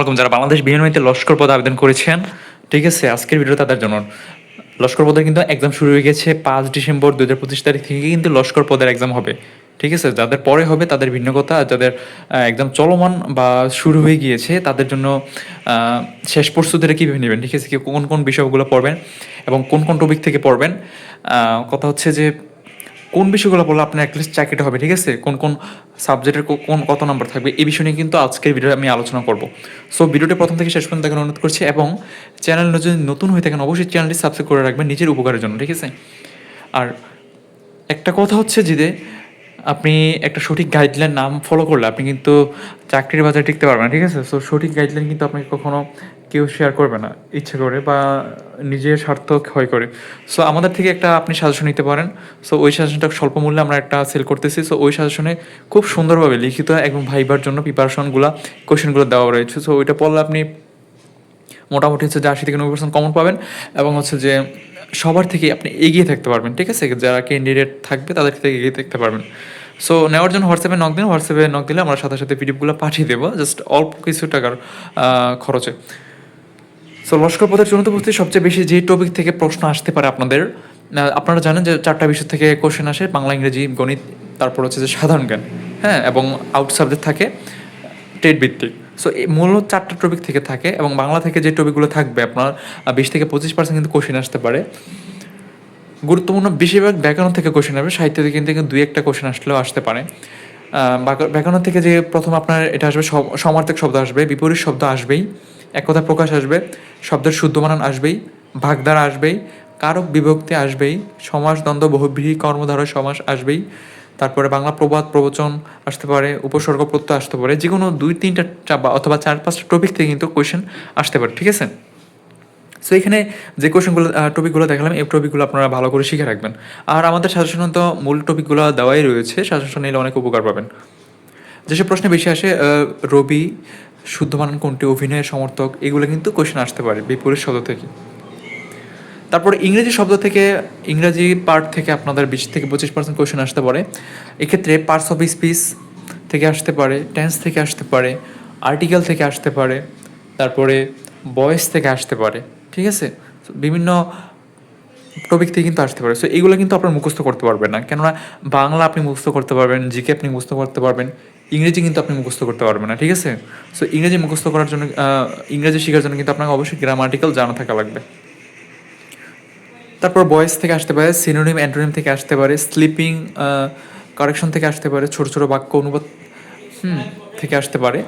ওরকম যারা বাংলাদেশ বিমানবাহিনীতে লস্কর পদে আবেদন করেছেন, ঠিক আছে, আজকের ভিডিও তাদের জন্য। লস্কর পদের কিন্তু এক্সাম শুরু হয়ে গেছে পাঁচ ডিসেম্বর দু হাজার পঁচিশ তারিখ থেকে কিন্তু লস্কর পদের এক্সাম হবে। ঠিক আছে, যাদের পরে হবে তাদের ভিন্ন কথা যাদের এক্সাম চলমান বা শুরু হয়ে গিয়েছে তাদের জন্য শেষ প্রস্তুতিটা কীভাবে নেবেন? ঠিক আছে, কি কোন কোন বিষয়গুলো পড়বেন এবং কোন কোন টপিক থেকে পড়বেন? কথা হচ্ছে যে কোন বিষয়গুলো বললে আপনার অ্যাটলিস্ট চাকরিটা হবে, ঠিক আছে? কোন কোন সাবজেক্টের কোন কত নাম্বার থাকবে, এই বিষয় নিয়ে কিন্তু আজকের ভিডিও আমি আলোচনা করব। সো ভিডিওটি প্রথম থেকে শেষ পর্যন্ত দেখার অনুরোধ করছি এবং চ্যানেল যদি নতুন হয়ে থাকেন, অবশ্যই চ্যানেলটি সাবস্ক্রাইব করে রাখবেন নিজের উপকারের জন্য, ঠিক আছে? আর একটা কথা হচ্ছে যে আপনি একটা সঠিক গাইডলাইন নাম ফলো করলে আপনি কিন্তু চাকরির বাজারে টিকতে পারবেন ঠিক আছে? সো সঠিক গাইডলাইন কিন্তু আপনাকে কখনো কেউ শেয়ার করবে না, ইচ্ছে করে বা নিজের স্বার্থ ক্ষয় করে। সো আমাদের থেকে একটা আপনি সাজেশন নিতে পারেন। সো ওই সাজেশনটা স্বল্প মূল্যে আমরা একটা সেল করতেছি। সো ওই সাজেশনে খুব সুন্দরভাবে লিখিত এবং ভাইবার জন্য প্রিপারেশনগুলো কোশ্চেনগুলো দেওয়া রয়েছে। সো ওইটা পড়লে আপনি মোটামুটি হচ্ছে যে আশি থেকে নব্বই পার্সেন্ট কমন পাবেন এবং হচ্ছে যে সবার থেকে আপনি এগিয়ে থাকতে পারবেন, ঠিক আছে? যারা ক্যান্ডিডেট থাকবে তাদের থেকে এগিয়ে থাকতে পারবেন। সো নেওয়ার জন্য হোয়াটসঅ্যাপে নক দিন। হোয়াটসঅ্যাপে নক দিলে আমরা সাথে সাথে পিডিএফগুলো পাঠিয়ে দেবো। জাস্ট অল্প কিছু টাকার খরচে। সো লস্কর পথের চূড়ান্ত প্রস্তুতি সবচেয়ে বেশি যে টপিক থেকে প্রশ্ন আসতে পারে আপনাদের আপনারা জানেন যে চারটা বিষয় থেকে কোশ্চেন আসে, বাংলা, ইংরেজি, গণিত, তারপর হচ্ছে যে সাধারণ জ্ঞান হ্যাঁ এবং আউট সাবজেক্ট থাকে টেট ভিত্তিক। সো এই মূলত চারটা টপিক থেকে থাকে এবং বাংলা থেকে যে টপিকগুলো থাকবে, আপনার বিশ থেকে পঁচিশ পার্সেন্ট কিন্তু কোশ্চেন আসতে পারে। গুরুত্বপূর্ণ বেশিরভাগ ব্যাকরণ থেকে কোশ্চেন আসবে সাহিত্য থেকে কিন্তু দুই একটা কোশ্চেন আসলেও আসতে পারে। ব্যাকরণ থেকে যে প্রথম আপনার এটা আসবে সম- সমার্থক শব্দ আসবে, বিপরীত শব্দ আসবেই। এক কথা প্রকাশ আসবে, শব্দের শুদ্ধ বানান আসবেই, ভাগধারা আসবেই, কারক বিভক্তি আসবেই, সমাস দ্বন্দ্ব বহুব্রীহি কর্মধারয় সমাস আসবেই, তারপরে বাংলা প্রবাদ প্রবচন আসতে পারে, উপসর্গ প্রত্যয় আসতে পারে যে কোনো দুই, তিনটা অথবা চার, পাঁচটা টপিক থেকে কিন্তু কোয়েশ্চেন আসতে পারে, ঠিক আছে? সো এখানে যে কোশ্চেনগুলো টপিকগুলো দেখালাম, এই টপিকগুলো আপনারা ভালো করে শিখে রাখবেন। আর আমাদের সাজেশন তো মূল টপিকগুলো দেওয়াই রয়েছে, সাজেশন নিলে অনেক উপকার পাবেন। যেসব প্রশ্নে বেশি আসে রবি শুদ্ধ বানান কোনটি, অভিনয়ের সমর্থক, এগুলো কিন্তু কোশ্চেন আসতে পারে বিপরীত শব্দ থেকে। তারপর ইংরেজি শব্দ থেকে, ইংরেজি পার্ট থেকে আপনাদের বিশ থেকে পঁচিশ পার্সেন্ট কোশ্চেন আসতে পারে। এক্ষেত্রে পার্টস অফ স্পিচ থেকে আসতে পারে টেন্স থেকে আসতে পারে আর্টিকেল থেকে আসতে পারে, তারপরে বয়েস থেকে আসতে পারে, ঠিক আছে? বিভিন্ন টপিক থেকে কিন্তু আসতে পারে। সো এগুলো কিন্তু আপনার মুখস্থ করতে পারবেন না। কেননা বাংলা আপনি মুখস্থ করতে পারবেন জিকে আপনি মুখস্থ করতে পারবেন ইংরেজি কিন্তু আপনি মুখস্থ করতে পারবেন না, ঠিক আছে? সো ইংরেজি মুখস্থ করার জন্য ইংরেজি শেখার জন্য কিন্তু আপনাকে অবশ্যই গ্রামাটিক্যাল জানা থাকা লাগবে। তারপর বয়েস থেকে আসতে পারে সিনোনিম অ্যান্টোনিম থেকে আসতে পারে স্লিপিং কারেকশন থেকে আসতে পারে, ছোট ছোট বাক্য অনুবাদ, হুম, থেকে আসতে পারে।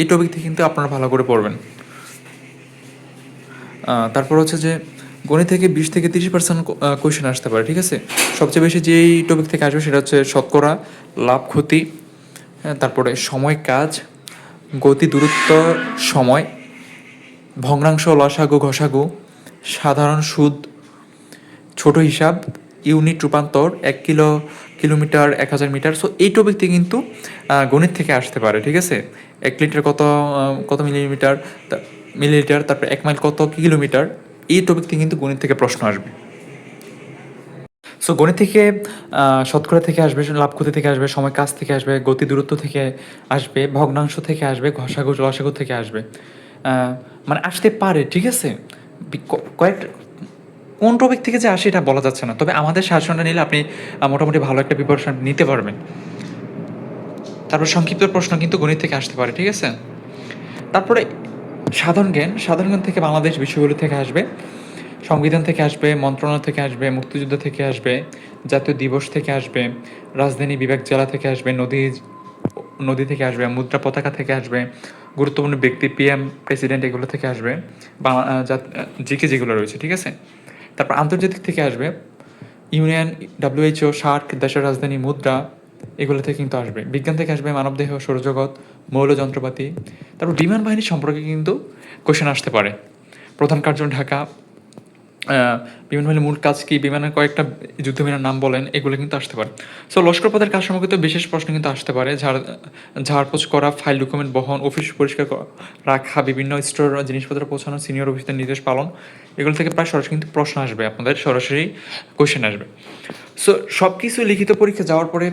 এই টপিক থেকে কিন্তু আপনারা ভালো করে পড়বেন। তারপর হচ্ছে যে গণিত থেকে বিশ থেকে তিরিশ পার্সেন্ট কোয়েশ্চেন আসতে পারে ঠিক আছে? সবচেয়ে বেশি যেই টপিক থেকে আসবে সেটা হচ্ছে শতকরা লাভ ক্ষতি হ্যাঁ, তারপরে সময় কাজ গতি দূরত্ব সময় ভগ্নাংশ লসাগু ঘষাগু সাধারণ সুদ ছোট হিসাব ইউনিট রূপান্তর এক কিলো কিলোমিটার এক হাজার মিটার। সো এই টপিকটি কিন্তু গণিত থেকে আসতে পারে ঠিক আছে? এক লিটার কত কত মিলিমিটার মিলিলিটার তারপরে এক মাইল কত কিলোমিটার এই টপিক থেকে কিন্তু গণিত থেকে প্রশ্ন আসবে। সো গণিত থেকে শতকরা থেকে আসবে, লাভ ক্ষতি থেকে আসবে, সময় কাজ থেকে আসবে, গতি দূরত্ব থেকে আসবে, ভগ্নাংশ থেকে আসবে ঘষাঘু লসাগু থেকে আসবে। মানে আসতে পারে, ঠিক আছে? কয়েক, কোন টপিক থেকে যে আসে এটা বলা যাচ্ছে না। তবে আমাদের শাসনটা নিলে আপনি মোটামুটি ভালো একটা প্রিপারেশন নিতে পারবেন। তারপর সংক্ষিপ্ত প্রশ্ন কিন্তু গণিত থেকে আসতে পারে, ঠিক আছে? তারপরে সাধারণ জ্ঞান সাধারণ জ্ঞান থেকে বাংলাদেশ বিষয়গুলো থেকে আসবে সংবিধান থেকে আসবে মন্ত্রণালয় থেকে আসবে মুক্তিযুদ্ধ থেকে আসবে জাতীয় দিবস থেকে আসবে রাজধানী বিভাগ জেলা থেকে আসবে নদী নদী থেকে আসবে মুদ্রা পতাকা থেকে আসবে গুরুত্বপূর্ণ ব্যক্তি পিএম প্রেসিডেন্ট এগুলো থেকে আসবে জিকে যেগুলো রয়েছে ঠিক আছে তারপর আন্তর্জাতিক থেকে আসবে ইউনিয়ন ডাব্লিউএইচও সার্ক দেশের রাজধানী মুদ্রা এগুলো থেকে কিন্তু আসবে। বিজ্ঞান থেকে আসবে মানবদেহ, সৌরজগৎ, মৌল যন্ত্রপাতি। তারপর বিমান বাহিনী সম্পর্কে কিন্তু কোশ্চেন আসতে পারে। প্রধান কার্য ঢাকা। বিমান বাহিনীর মূল কাজ কি? বিমানের কয়েকটা যুদ্ধ বিমানের নাম বলেন, এগুলো কিন্তু আসতে পারে। সো লস্কর পদের কাজ সম্পর্কিত বিশেষ প্রশ্ন কিন্তু আসতে পারে। ঝাড়, ঝাড়পোছ করা ফাইল ডকুমেন্ট বহন অফিস পরিষ্কার রাখা, বিভিন্ন স্টোর জিনিসপত্র পৌঁছানো সিনিয়র অফিসের নির্দেশ পালন। এগুলো থেকে প্রায় সরাসরি কিন্তু প্রশ্ন আসবে আপনাদের, সরাসরি কোশ্চেন আসবে। সো সব কিছু লিখিত পরীক্ষা যাওয়ার পরে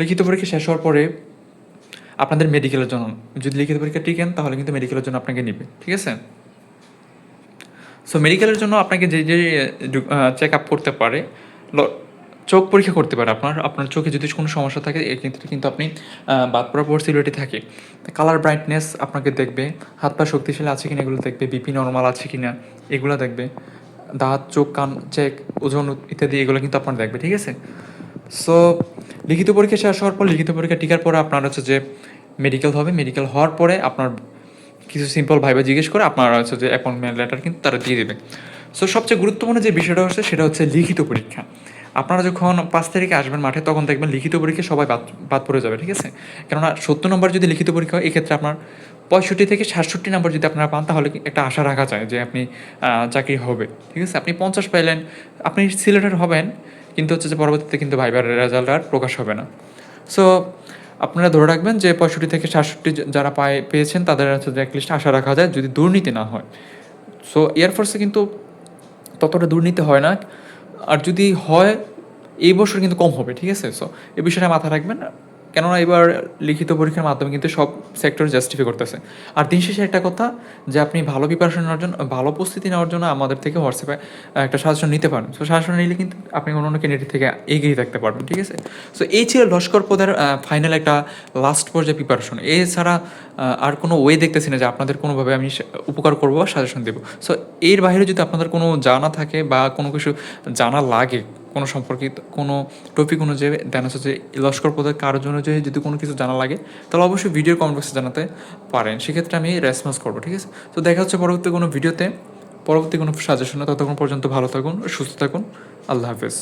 লিখিত পরীক্ষা শেষ হওয়ার পরে আপনাদের মেডিকেলের জন্য, যদি লিখিত পরীক্ষা টিকেন তাহলে কিন্তু মেডিকেলের জন্য আপনাকে নেবে, ঠিক আছে? সো মেডিকেলের জন্য আপনাকে যে যে চেক আপ করতে পারে চোখ পরীক্ষা করতে পারে আপনার আপনার চোখে যদি কোনো সমস্যা থাকে এক্ষেত্রে কিন্তু আপনি বাদ পড়ার পসিবিলিটি থাকে। কালার ব্রাইটনেস আপনাকে দেখবে, হাত পা শক্তিশালী আছে কিনা এগুলো দেখবে বিপি নর্মাল আছে কিনা, এগুলো দেখবে, দাঁত, চোখ, কান চেক ওজন, ইত্যাদি এগুলো কিন্তু আপনার দেখবে, ঠিক আছে? সো লিখিত পরীক্ষা শেষ হওয়ার পর, লিখিত পরীক্ষা টিকার পরে আপনার হচ্ছে যে মেডিকেল হবে। মেডিকেল হওয়ার পরে আপনার কিছু সিম্পল ভাইবা জিজ্ঞেস করে আপনার হচ্ছে যে অ্যাপয়েন্টমেন্ট লেটার কিন্তু তারা দিয়ে দেবে। সো সবচেয়ে গুরুত্বপূর্ণ যে বিষয়টা হচ্ছে, সেটা হচ্ছে লিখিত পরীক্ষা। আপনারা যখন পাঁচ তারিখে আসবেন মাঠে, তখন দেখবেন লিখিত পরীক্ষা সবাই বাদ বাদ পড়ে যাবে, ঠিক আছে? কেননা সত্তর নম্বর যদি লিখিত পরীক্ষা হয়, এক্ষেত্রে আপনার পঁয়ষট্টি থেকে সাতষট্টি নম্বর যদি আপনারা পান, তাহলে একটা আশা রাখা যায় যে আপনি চাকরি হবে, ঠিক আছে? আপনি পঞ্চাশ পাইলেন, আপনি সিলেক্টেড হবেন কিন্তু হচ্ছে যে পরবর্তীতে কিন্তু ভাইবার রেজাল্ট আর প্রকাশ হবে না। সো আপনারা ধরে রাখবেন যে পঁয়ষট্টি থেকে সাতষট্টি যারা পায়, পেয়েছেন, তাদের হচ্ছে যে লিস্ট আশা রাখা যায় যদি দুর্নীতি না হয়। সো এয়ারফোর্সে কিন্তু ততটা দুর্নীতি হয় না। আর যদি হয়, এই বছর কিন্তু কম হবে, ঠিক আছে? সো এ বিষয়টা মাথায় রাখবেন। কেননা এবার লিখিত পরীক্ষার মাধ্যমে কিন্তু সব সেক্টর জাস্টিফাই করতেছে। আর দিন শেষে একটা কথা, যে আপনি ভালো প্রিপারেশন নেওয়ার জন্য, ভালো প্রস্তুতি নেওয়ার জন্য আমাদের থেকে হোয়াটসঅ্যাপে একটা সাজেশন নিতে পারেন। সো সাজেশন নিলে কিন্তু আপনি অন্য অন্য ক্যান্ডিডেট থেকে এগিয়ে থাকতে পারবেন, ঠিক আছে? সো এই ছিল লস্কর পদের ফাইনাল একটা লাস্ট পর্যায়ে প্রিপারেশন এছাড়া আর কোনো ওয়ে দেখতেছি না যে আপনাদের কোনোভাবে আমি উপকার করব বা সাজেশন দেবো। সো এর বাইরে যদি আপনাদের কোনো জানা থাকে বা কোনো কিছু জানা লাগে কোনো সম্পর্কিত, কোনো টপিক অনুযায়ী হচ্ছে যে লস্কর পদের কারোর অনুযায়ী যদি কোনো কিছু জানা লাগে, তাহলে অবশ্যই ভিডিও কমেন্ট বক্সে জানাতে পারেন। সেক্ষেত্রে আমি রেসপন্স করব, ঠিক আছে? তো দেখা হচ্ছে পরবর্তী কোনো ভিডিওতে পরবর্তী কোনো সাজেশনে ততক্ষণ পর্যন্ত ভালো থাকুন, সুস্থ থাকুন। আল্লাহ হাফেজ।